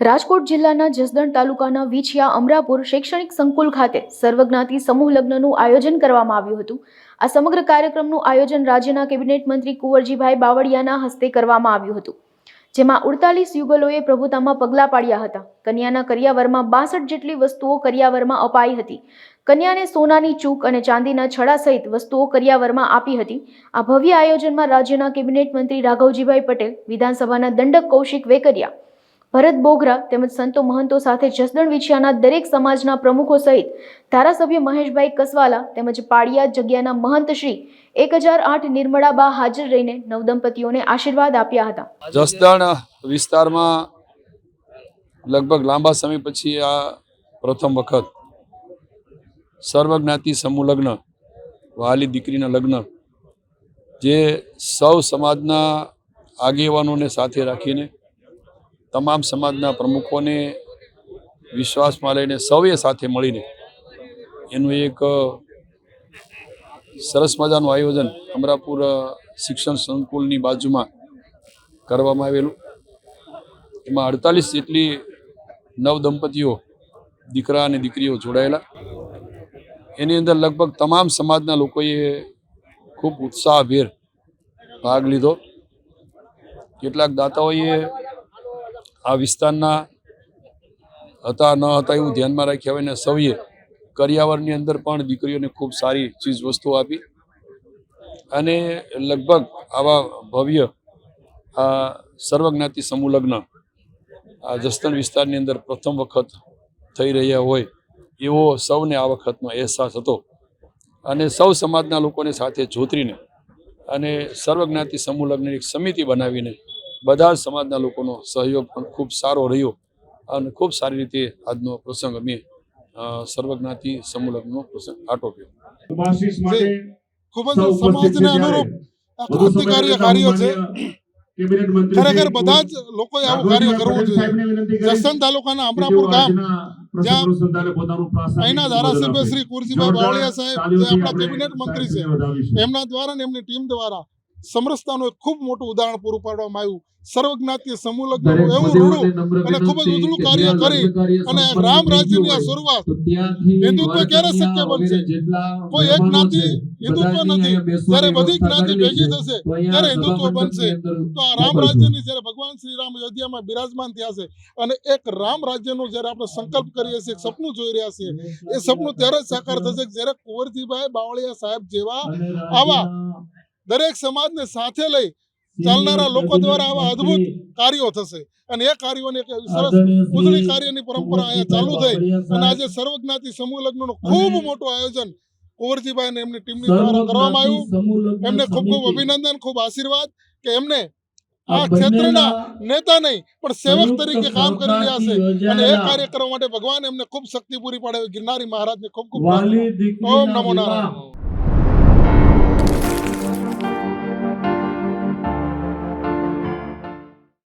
રાજકોટ જિલ્લાના જસદણ તાલુકાના વીછિયા અમરાપુર શૈક્ષણિક સંકુલ ખાતે સર્વજ્ઞાતિ સમૂહ લગ્નનું આયોજન કરવામાં આવ્યું હતું. આ સમગ્ર કાર્યક્રમનું આયોજન રાજ્યના કેબિનેટ મંત્રી કુંવરજીભાઈ બાવળિયાના હસ્તે કરવામાં આવ્યું હતું. જેમાં ઉડતાલીસ યુગલોએ પ્રભુતામાં પગલાં પાડ્યા હતા. કન્યાના કરિયાવરમાં બાસઠ જેટલી વસ્તુઓ કરિયાવરમાં અપાઈ હતી. કન્યાને સોનાની ચૂક અને ચાંદીના છડા સહિત વસ્તુઓ કરિયાવરમાં આપી હતી. આ ભવ્ય આયોજનમાં રાજ્યના કેબિનેટ મંત્રી રાઘવજીભાઈ પટેલ, વિધાનસભાના દંડક કૌશિક વેકરિયા ભરત બોગરા તેમજ સંતો મહંતો સાથે જસદણ વિછિયાના દરેક સમાજના પ્રમુખો સહિત ધારાસભ્ય મહેશભાઈ કસવાલા તેમજ પાડિયા જગ્યાના મહંત શ્રી એક હજાર આઠ નિર્મળાબા હાજર રહીને નવદંપતીઓને આશીર્વાદ આપ્યા હતા. જસદણ વિસ્તારમાં લગભગ લાંબા સમય પછી આ પ્રથમ વખત સર્વજ્ઞાતિ સમૂહ લગ્ન, વહાલી દીકરીના લગ્ન, જે સૌ સમાજના આગેવાનોને સાથે રાખીને તમામ સમાજના પ્રમુખોને વિશ્વાસમાં લઈને સૌએ સાથે મળીને એનું એક સરસ મજાનું આયોજન અમરાપુર શિક્ષણ સંકુલની બાજુમાં કરવામાં આવેલું. એમાં અડતાલીસ જેટલી નવ દંપતીઓ, દીકરા અને દીકરીઓ જોડાયેલા. એની અંદર લગભગ તમામ સમાજના લોકોએ ખૂબ ઉત્સાહભેર ભાગ લીધો. કેટલાક દાતાઓએ આ વિસ્તારના હતા, ન હતા એવું ધ્યાનમાં રાખ્યા હોય ને સૌએ કરિયાવરની અંદર પણ દીકરીઓને ખૂબ સારી ચીજ વસ્તુઓ આપી. અને લગભગ આવા ભવ્ય આ સર્વજ્ઞાતિ સમૂહ લગ્ન આ જસદણ વિસ્તારની અંદર પ્રથમ વખત થઈ રહ્યા હોય એવો સૌને આ વખતનો અહેસાસ હતો. અને સૌ સમાજના લોકોને સાથે જોતરીને અને સર્વજ્ઞાતિ સમૂહ લગ્નની એક સમિતિ બનાવીને બધા જ સમાજના લોકોનો સહયોગ પણ ખૂબ સારો રહ્યો અને ખૂબ સારી રીતે આજનો પ્રસંગ અમે સર્વજ્ઞાતિ સમૂહલગ્નનો પ્રસંગ આટોપ્યો ખૂબ જ સમાજને અનુરૂપ ક્રાંતિકારી કાર્યો છે. ખરેખર બધા જ લોકોએ આવું કાર્ય કરવું જોઈએ. જસદણ તાલુકાના અમરાપુર ગામ જ્યાં અહીંના ધારાસભ્ય શ્રી કુરજીભાઈ બાવળિયા સાહેબ જે આપણા કેબિનેટ મંત્રી છે એમના દ્વારા ને એમની ટીમ દ્વારા સમરસતાનું એક ખૂબ મોટું ઉદાહરણ પૂરું પાડવામાં આવ્યું. સર્વજ્ઞાતીય સમૂહ લગ્નનું એવું રૂડું અને ખૂબ જ ઉજળું કાર્ય કરી અને રામ રાજ્યની આ શરૂઆત. હિન્દુત્વ ક્યારે શક્ય બનશે? કોઈ એક જ્ઞાતિ હિન્દુત્વ નથી. જ્યારે બધી જ્ઞાતિ ભેગી થશે ત્યારે હિન્દુત્વ બનશે. તો આ રામ રાજ્યની જ્યારે ભગવાન શ્રી રામ અયોધ્યામાં બિરાજમાન થયા છે અને એક રામ રાજ્યનો જ્યારે આપણે સંકલ્પ કરીએ છીએ એક સપનું જોઈ રહ્યા છીએ એ સપનું ત્યારે જ સાકાર થશે જ્યારે કુંવરજીભાઈ બાવળિયા સાહેબ જેવા આવા દરેક સમાજને સાથે લઈ ચાલનારા લોકો દ્વારા આવા અદ્ભુત કાર્યો થશે. અને એ કાર્યોની એક સરસ ઉજળી કાર્યની પરંપરા અહીંયા ચાલુ થઈ. અને આજે સર્વજ્ઞાતિ સમૂહ લગ્નનું ખૂબ મોટું આયોજન કુંવરજીભાઈ અને એમની ટીમની દ્વારા કરવામાં આવ્યું. એમને ખૂબ ખૂબ અભિનંદન ખૂબ આશીર્વાદ કે એમને આ ક્ષેત્રના નેતા નહીં પણ સેવક તરીકે કામ કરી રહ્યા છે. અને એ કાર્ય કરવા માટે ભગવાન એમને ખૂબ શક્તિ પૂરી પાડે ગિરનારી મહારાજને ખૂબ ખૂબ ઓમ નમો નારાયણ.